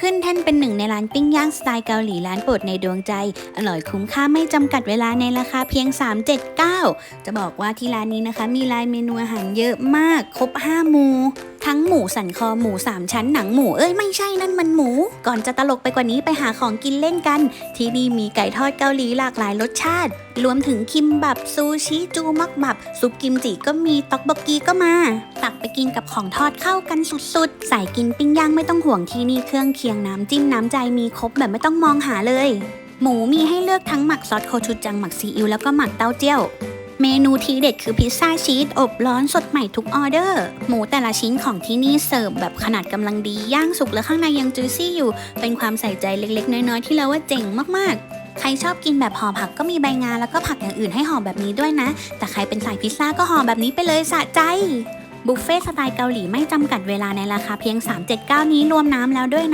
ขึ้นแท่นเป็นหนึ่งในร้านปิ้งย่างสไตล์เกาหลีร้านโปรดในดวงใจ อร่อยคุ้มค่าไม่จำกัดเวลาในราคาเพียง 379 จะบอกว่าที่ร้านนี้นะคะ มีลายเมนูอาหารเยอะมาก ครบ 5 หมู ทั้งหมูสันคอหมู3ชั้นหนังหมูเอ้ยไม่ใช่นั่นมันหมู ก่อนจะตลกไปกว่านี้ไปหาของกินเล่นกัน ที่นี่มีไก่ทอดเกาหลีหลากหลายรสชาติ รวมถึงคิมบับซูชิจูมักบับซุปกิมจิก็มีต็อกบกกีก็มา ตักไปกินกับของทอดเข้ากันสุดๆใส่กินปิ้งย่างไม่ต้องห่วงที่นี่เครื่องเคียงน้ำจิ้มน้ำใจมีครบแบบไม่ต้องมองหาเลย หมูมีให้เลือกทั้งหมักซอสโคชูจังหมักซีอิ๊วแล้วก็หมักเต้าเจี้ยว เมนูทีเด็ดคือพิซซ่าชีสอบร้อนสดใหม่ทุกออเดอร์ หมูแต่ละชิ้นของที่นี่เสิร์ฟแบบขนาดกำลังดี ย่างสุกและข้างในยังจุยซี่อยู่ เป็นความใส่ใจเล็กๆ น้อยๆ ที่เราว่าเจ๋งมากๆใครชอบกินแบบห่อผักก็มีใบงาแล้วก็ผักอย่างอื่นให้ห่อแบบนี้ด้วยนะ แต่ใครเป็นสายพิซซ่าก็ห่อแบบนี้ไปเลยสะใจ บุฟเฟ่สไตล์เกาหลีไม่จำกัดเวลาในราคาเพียง 379 นี้รวมน้ำแล้วด้วยนะ